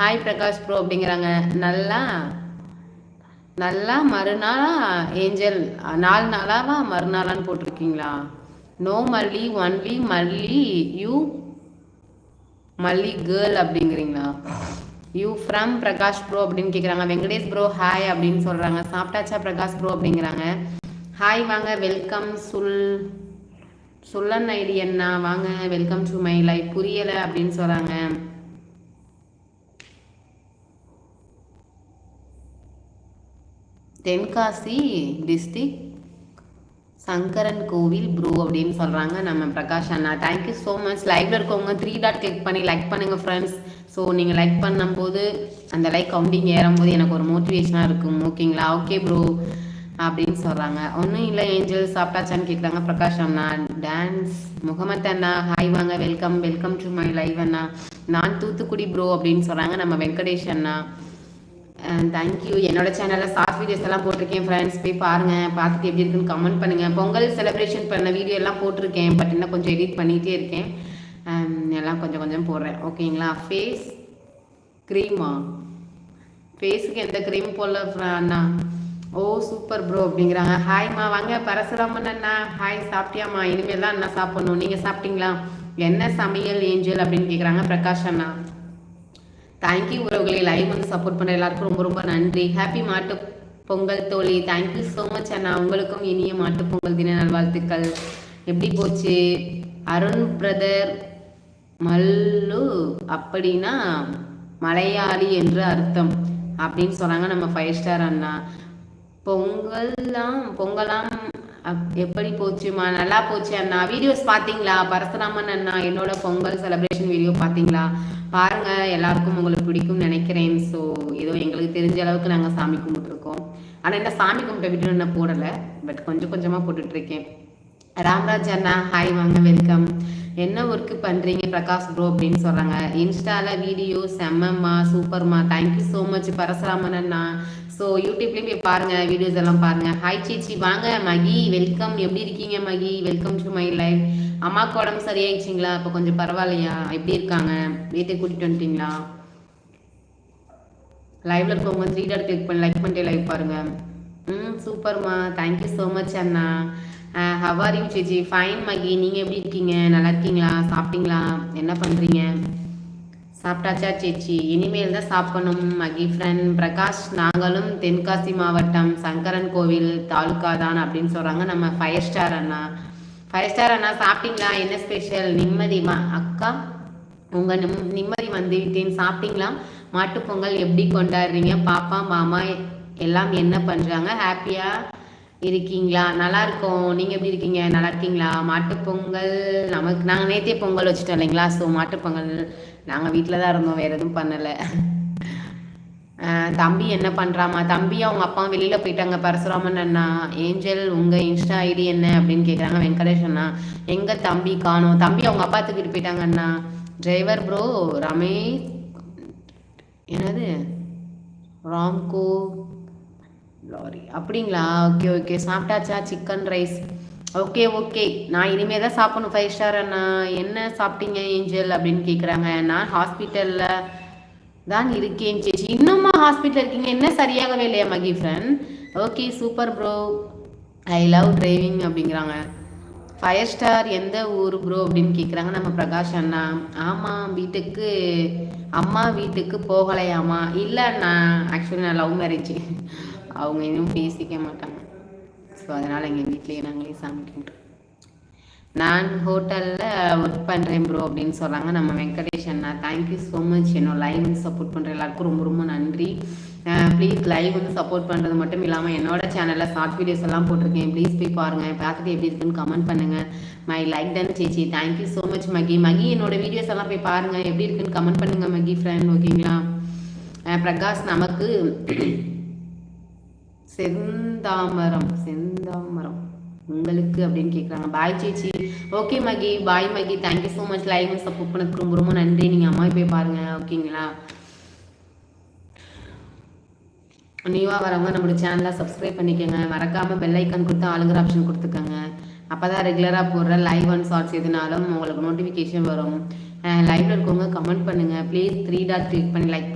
Hi Prakash bro அப்படிங்கிறாங்க. நல்லா நல்லா மறுநாளா ஏஞ்சல் நாலு நாளாவா மறுநாளான்னு போட்டிருக்கீங்களா? நோ மல்லி ஒன்லி மல்லி யூ மல்லி கேர்ள் அப்படிங்கிறீங்களா? யூ ஃப்ரம் பிரகாஷ் ப்ரோ அப்படின்னு கேட்குறாங்க வெங்கடேஷ் ப்ரோ ஹாய் அப்படின்னு சொல்கிறாங்க சாப்பிட்டாச்சா பிரகாஷ் ப்ரோ அப்படிங்கிறாங்க. ஹாய் வாங்க வெல்கம் சுல் சுல்லன் ஐடி என்ன வாங்க வெல்கம் டு மை லைஃப் புரியலை அப்படின்னு சொல்கிறாங்க தென்காசி டிஸ்ட்ரிக் சங்கரன் கோவில் ப்ரோ அப்படின்னு சொல்கிறாங்க நம்ம பிரகாஷ் அண்ணா. தேங்க்யூ ஸோ மச் லைவ்ல இருக்கவங்க த்ரீ டாட் கிளிக் பண்ணி லைக் பண்ணுங்கள் ஃப்ரெண்ட்ஸ் ஸோ நீங்கள் லைக் பண்ணும்போது அந்த லைக் கவுண்டிங் ஏறும்போது எனக்கு ஒரு மோட்டிவேஷனாக இருக்கும். ஓகேங்களா ஓகே ப்ரோ அப்படின்னு சொல்கிறாங்க ஒன்றும் இல்லை ஏஞ்சல் சாப்பிட்டாச்சான்னு கேட்குறாங்க பிரகாஷ் அண்ணா. டான்ஸ் முகமத் அண்ணா ஹாய் வாங்க. Welcome welcome to my live அண்ணா. நான் தூத்துக்குடி ப்ரோ அப்படின்னு சொல்கிறாங்க நம்ம வெங்கடேஷ் அண்ணா. தேங்க்யூ என்னோட சேனலில் ஷார்ட் வீடியோஸ் எல்லாம் போட்டிருக்கேன் ஃப்ரெண்ட்ஸ் போய் பாருங்கள் பார்த்துட்டு எப்படி இருக்குன்னு கமெண்ட் பண்ணுங்கள் பொங்கல் செலிப்ரேஷன் பண்ண வீடியோ எல்லாம் போட்டிருக்கேன் பட் இன்னும் கொஞ்சம் எடிட் பண்ணிகிட்டே இருக்கேன். எல்லாம் கொஞ்சம் கொஞ்சம் போடுறேன். ஓகேங்களா ஃபேஸ் க்ரீமா ஃபேஸுக்கு எந்த க்ரீம் போடல அண்ணா? ஓ சூப்பர் ப்ரோ அப்படிங்கிறாங்க. ஹாய்மா வாங்க. பரசுராமன் அண்ணா. ஹாய் சாப்பிட்டியாம்மா? இனிமேல் தான் அண்ணா சாப்பிட்ணும். நீங்கள் சாப்பிட்டீங்களா? என்ன சமையல் ஏஞ்சல் அப்படின்னு கேட்குறாங்க பிரகாஷ் அண்ணா. தேங்க்யூ உறவுகளை லைவ் வந்து சப்போர்ட் பண்ண எல்லாருக்கும் ரொம்ப ரொம்ப நன்றி. ஹாப்பி மாட்டு பொங்கல் தோழி. தேங்க்யூ ஸோ மச் அண்ணா. உங்களுக்கும் இனிய மாட்டு பொங்கல் தின நல்வாழ்த்துக்கள். எப்படி போச்சு? அருண் பிரதர் மல்லு அப்படின்னா மலையாளி என்று அர்த்தம் அப்படின்னு சொன்னாங்க நம்ம ஃபைவ் ஸ்டார் அண்ணா. பொங்கல்லாம் பொங்கலாம் எப்படி போச்சுமா நல்லா போச்சு அண்ணா. வீடியோஸ் பார்த்தீங்களா? பரசுராமன் அண்ணா என்னோட பொங்கல் செலிப்ரேஷன் வீடியோ பார்த்தீங்களா? பாருங்க எல்லாருக்கும் உங்களுக்கு பிடிக்கும்னு நினைக்கிறேன். ஸோ ஏதோ எங்களுக்கு தெரிஞ்ச அளவுக்கு நாங்கள் சாமி கும்பிட்டுருக்கோம். ஆனால் என்ன சாமி கும்பிட்ட வீடியோ என்ன போடலை. பட் கொஞ்சம் கொஞ்சமாக போட்டுட்ருக்கேன். ராம்ராஜ் அண்ணா ஹாய் வாங்க வெல்கம் என்ன ஒர்க்கு பண்ணுறீங்க பிரகாஷ் ப்ரோ அப்படின்னு சொல்கிறாங்க இன்ஸ்டாவில் வீடியோ செம்மம்மா சூப்பர்மா thank you so much Parasuraman Anna. So யூடியூப்லேயும் போய் பாருங்கள் வீடியோஸ் எல்லாம் பாருங்கள் ஹாய் சீச்சி வாங்க மகி வெல்கம் எப்படி இருக்கீங்க Mahi? Welcome to my life அம்மாவுக்கு உடம்பு சரியாயிடுச்சிங்களா? இப்போ கொஞ்சம் பரவாயில்லையா? எப்படி இருக்காங்க? வீட்டுக்கு கூட்டிகிட்டு வந்துட்டீங்களா? லைவ்ல இருக்கவங்க த்ரீ டாட் கிளிக் பண்ணி லைக் பண்ணிட்டு லைவ் பாருங்க. ம் சூப்பர்மா. தேங்க்யூ ஸோ மச் அண்ணா. ஹவார் யூ சேச்சி ஃபைன் மகி. நீங்கள் எப்படி இருக்கீங்க? நல்லா இருக்கீங்களா? சாப்பிட்டீங்களா? என்ன பண்ணுறீங்க சாப்பிட்டாச்சா சேச்சி? இனிமேல் தான் சாப்பிடணும் மகி ஃப்ரெண்ட் பிரகாஷ் நாங்களும் தென்காசி மாவட்டம் சங்கரன் கோவில் தாலுக்கா தான் அப்படின்னு சொல்கிறாங்க நம்ம ஃபைவ் ஸ்டார் அண்ணா. ஃபைவ் ஸ்டார் அண்ணா சாப்பிட்டீங்களா? என்ன ஸ்பெஷல் நிம்மதிமா? அக்கா உங்கள் நிம் நிம்மதி வந்துவிட்டேன் சாப்பிட்டீங்களா? மாட்டுப்பொங்கல் எப்படி கொண்டாடுறீங்க? பாப்பா மாமா எல்லாம் என்ன பண்ணுறாங்க ஹாப்பியாக இருக்கீங்களா? நல்லா இருக்கோம் நீங்கள் எப்படி இருக்கீங்க? நல்லா இருக்கீங்களா மாட்டுப்பொங்கல் நமக்கு நாங்கள் நேற்றே பொங்கல் வச்சுட்டோம் இல்லைங்களா? ஸோ மாட்டுப்பொங்கல் நாங்கள் வீட்டில் தான் இருந்தோம். வேறு எதுவும் பண்ணலை. தம்பி என்ன பண்ணுறாமா தம்பி அவங்க அப்பா வெளியில் போயிட்டாங்க. பரசுராமன் அண்ணா ஏஞ்சல் உங்கள் இன்ஸ்டா ஐடி என்ன அப்படின்னு கேட்குறாங்க வெங்கடேஷ் அண்ணா எங்கள் தம்பி காணும்? தம்பி அவங்க அப்பா தூக்கிட்டு போயிட்டாங்க அண்ணா. டிரைவர் ப்ரோ ரமேஷ் என்னது? ராம்கோ லாரி அப்படிங்களா? ஓகே ஓகே சாப்பிட்டாச்சா? சிக்கன் ரைஸ் ஓகே ஓகே நான் இனிமேல் தான் சாப்பிடணும். ஃபைவ் ஸ்டார் அண்ணா. என்ன சாப்பிட்டீங்க ஏஞ்சல் அப்படின்னு கேட்குறாங்க நான் ஹாஸ்பிட்டலில் தான் இருக்கேன் சேச்சி. இன்னுமா ஹாஸ்பிட்டல் இருக்கீங்க? என்ன சரியாகவே இல்லையா Mahi friend okay super bro I love driving அப்படிங்கிறாங்க. ஃபைவ் ஸ்டார் எந்த ஊர் ப்ரோ அப்படின்னு கேட்குறாங்க நம்ம பிரகாஷ் அண்ணா. ஆமாம் வீட்டுக்கு அம்மா வீட்டுக்கு போகலையாமா? இல்லை அண்ணா. ஆக்சுவலி நான் லவ் மேரேஜ் அவங்க எதுவும் பேசிக்க மாட்டாங்க. ஸோ அதனால் எங்கள் வீட்லேயே நாங்களே சமைக்கின்றோம் நான் ஹோட்டலில் ஒர்க் பண்ணுறேன் ப்ரோ அப்படின்னு சொல்கிறாங்க நம்ம வெங்கடேஷ் அண்ணா தேங்க்யூ ஸோ மச் என்னோட லைவ் வந்து சப்போர்ட் பண்ணுற எல்லாருக்கும் ரொம்ப ரொம்ப நன்றி. ப்ளீஸ் லைவ் வந்து சப்போர்ட் பண்ணுறது மட்டும் இல்லாமல் என்னோட சேனலில் ஷார்ட் வீடியோஸ் எல்லாம் போட்டிருக்கேன். ப்ளீஸ் போய் பாருங்கள் பார்த்துட்டு எப்படி இருக்குன்னு கமெண்ட் பண்ணுங்கள் my like done சேச்சி thank you so much Mahi Mahi என்னோட வீடியோஸ் எல்லாம் போய் பாருங்கள் எப்படி இருக்குன்னு கமெண்ட் பண்ணுங்கள் மகி ஃப்ரெண்ட் ஓகேங்களா பிரகாஷ் நமக்கு செந்தாமரம் செந்தாமரம். உங்களுக்கு அப்படின்னு கேட்குறாங்க bye சேச்சி. Okay Mahi. Bye Mahi. Thank you so much live support பண்ணதுக்கு ரொம்ப ரொம்ப நன்றி. நீங்கள் அம்மா போய் பாருங்கள் ஓகேங்களா நியூவாக வரவங்க நம்மளோட சேனலை சப்ஸ்கிரைப் பண்ணிக்கோங்க. மறக்காமல் பெல் ஐக்கான் கொடுத்து ஆளுங்கிற ஆப்ஷன் கொடுத்துக்கோங்க. அப்போ தான் ரெகுலராக போடுற லைவ் அண்ட் ஷார்ட்ஸ் எதுனாலும் உங்களுக்கு நோட்டிஃபிகேஷன் வரும். லைவ்ல இருக்கவங்க கமெண்ட் பண்ணுங்கள் ப்ளீஸ் த்ரீ டாட் கிளிக் பண்ணி லைக்